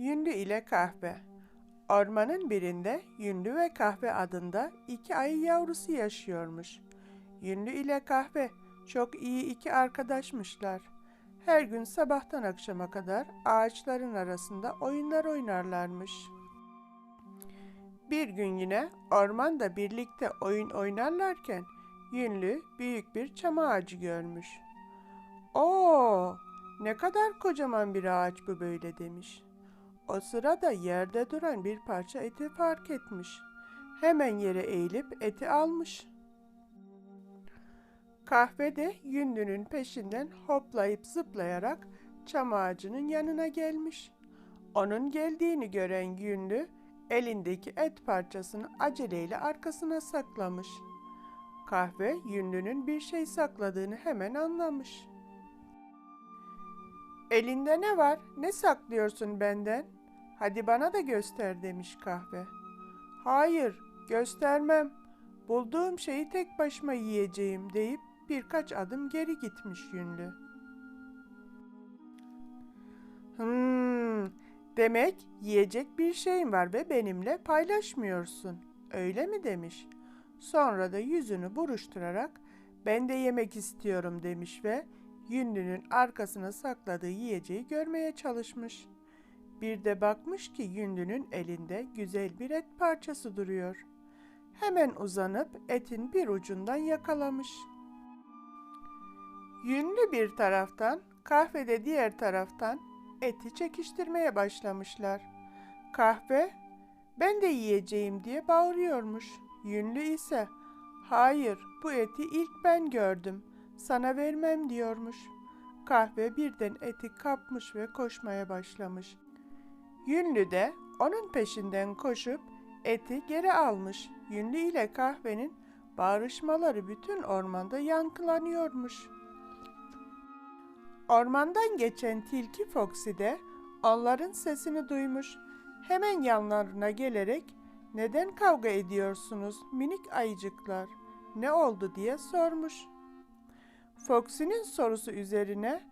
Yünlü ile kahve. Ormanın birinde Yünlü ve Kahve adında iki ayı yavrusu yaşıyormuş. Yünlü ile Kahve çok iyi iki arkadaşmışlar. Her gün sabahtan akşama kadar ağaçların arasında oyunlar oynarlarmış. Bir gün yine ormanda birlikte oyun oynarlarken Yünlü büyük bir çam ağacı görmüş. Oo, ne kadar kocaman bir ağaç bu böyle demiş. O sırada yerde duran bir parça eti fark etmiş. Hemen yere eğilip eti almış. Kahvede Yünlü'nün peşinden hoplayıp zıplayarak çam ağacının yanına gelmiş. Onun geldiğini gören Yünlü elindeki et parçasını aceleyle arkasına saklamış. Kahve Yünlü'nün bir şey sakladığını hemen anlamış. Elinde ne var? Ne saklıyorsun benden? Hadi bana da göster demiş kahve. Hayır, göstermem. Bulduğum şeyi tek başıma yiyeceğim deyip birkaç adım geri gitmiş yünlü. Hmm, demek yiyecek bir şeyin var ve benimle paylaşmıyorsun. Öyle mi demiş. Sonra da yüzünü buruşturarak ben de yemek istiyorum demiş ve Yünlü'nün arkasına sakladığı yiyeceği görmeye çalışmış. Bir de bakmış ki Yünlü'nün elinde güzel bir et parçası duruyor. Hemen uzanıp etin bir ucundan yakalamış. Yünlü bir taraftan, kahvede diğer taraftan eti çekiştirmeye başlamışlar. Kahve, ben de yiyeceğim diye bağırıyormuş. Yünlü ise, hayır bu eti ilk ben gördüm, sana vermem diyormuş. Kahve birden eti kapmış ve koşmaya başlamış. Yünlü de onun peşinden koşup eti geri almış. Yünlü ile kahvenin bağırışmaları bütün ormanda yankılanıyormuş. Ormandan geçen tilki Foxy de onların sesini duymuş. Hemen yanlarına gelerek neden kavga ediyorsunuz minik ayıcıklar? Ne oldu diye sormuş. Foxy'nin sorusu üzerine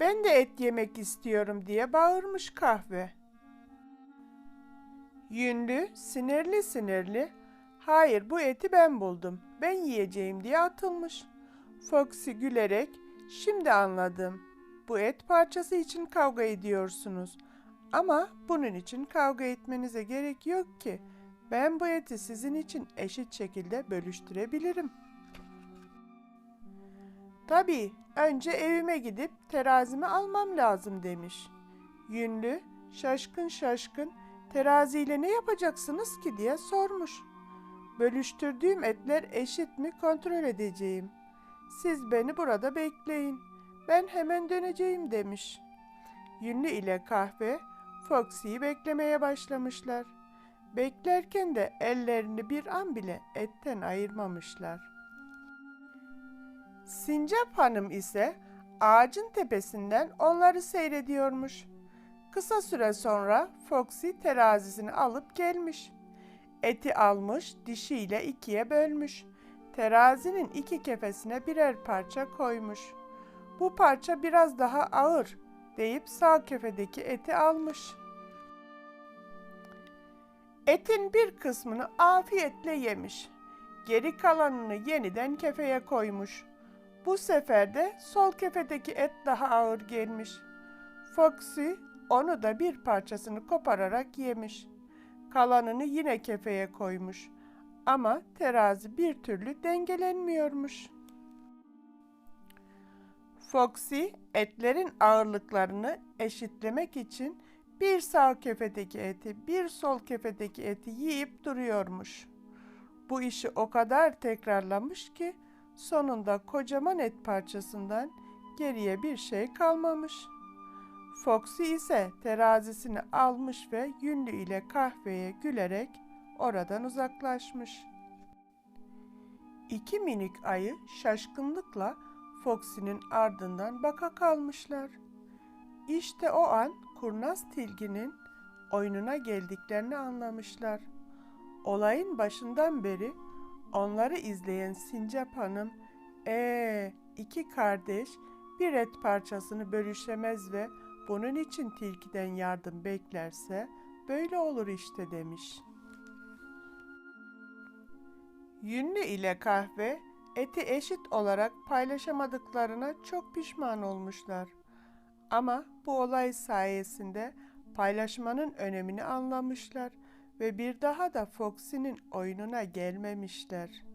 ben de et yemek istiyorum diye bağırmış kahve. Yünlü sinirli sinirli hayır bu eti ben buldum ben yiyeceğim diye atılmış. Foxy gülerek şimdi anladım bu et parçası için kavga ediyorsunuz ama bunun için kavga etmenize gerek yok ki ben bu eti sizin için eşit şekilde bölüştürebilirim. Tabii önce evime gidip terazimi almam lazım demiş. Yünlü şaşkın şaşkın teraziyle ne yapacaksınız ki diye sormuş. Bölüştürdüğüm etler eşit mi kontrol edeceğim. Siz beni burada bekleyin. Ben hemen döneceğim demiş. Yünlü ile kahve Foxy'yi beklemeye başlamışlar. Beklerken de ellerini bir an bile etten ayırmamışlar. Sincap Hanım ise ağacın tepesinden onları seyrediyormuş. Kısa süre sonra Foxy terazisini alıp gelmiş. Eti almış, dişiyle ikiye bölmüş. Terazinin iki kefesine birer parça koymuş. Bu parça biraz daha ağır deyip sağ kefedeki eti almış. Etin bir kısmını afiyetle yemiş. Geri kalanını yeniden kefeye koymuş. Bu sefer de sol kefedeki et daha ağır gelmiş. Foxy onu da bir parçasını kopararak yemiş. Kalanını yine kefeye koymuş. Ama terazi bir türlü dengelenmiyormuş. Foxy etlerin ağırlıklarını eşitlemek için bir sağ kefedeki eti, bir sol kefedeki eti yiyip duruyormuş. Bu işi o kadar tekrarlamış ki sonunda kocaman et parçasından geriye bir şey kalmamış. Foxy ise terazisini almış ve yünlü ile kahveye gülerek oradan uzaklaşmış. İki minik ayı şaşkınlıkla Foxy'nin ardından baka kalmışlar. İşte o an kurnaz tilginin oyununa geldiklerini anlamışlar. Olayın başından beri onları izleyen Sincap Hanım, ee iki kardeş bir et parçasını bölüşemez ve Bunun için tilkiden yardım beklerse böyle olur işte demiş. Yünlü ile kahve eti eşit olarak paylaşamadıklarına çok pişman olmuşlar. Ama bu olay sayesinde paylaşmanın önemini anlamışlar ve bir daha da Foxy'nin oyununa gelmemişler.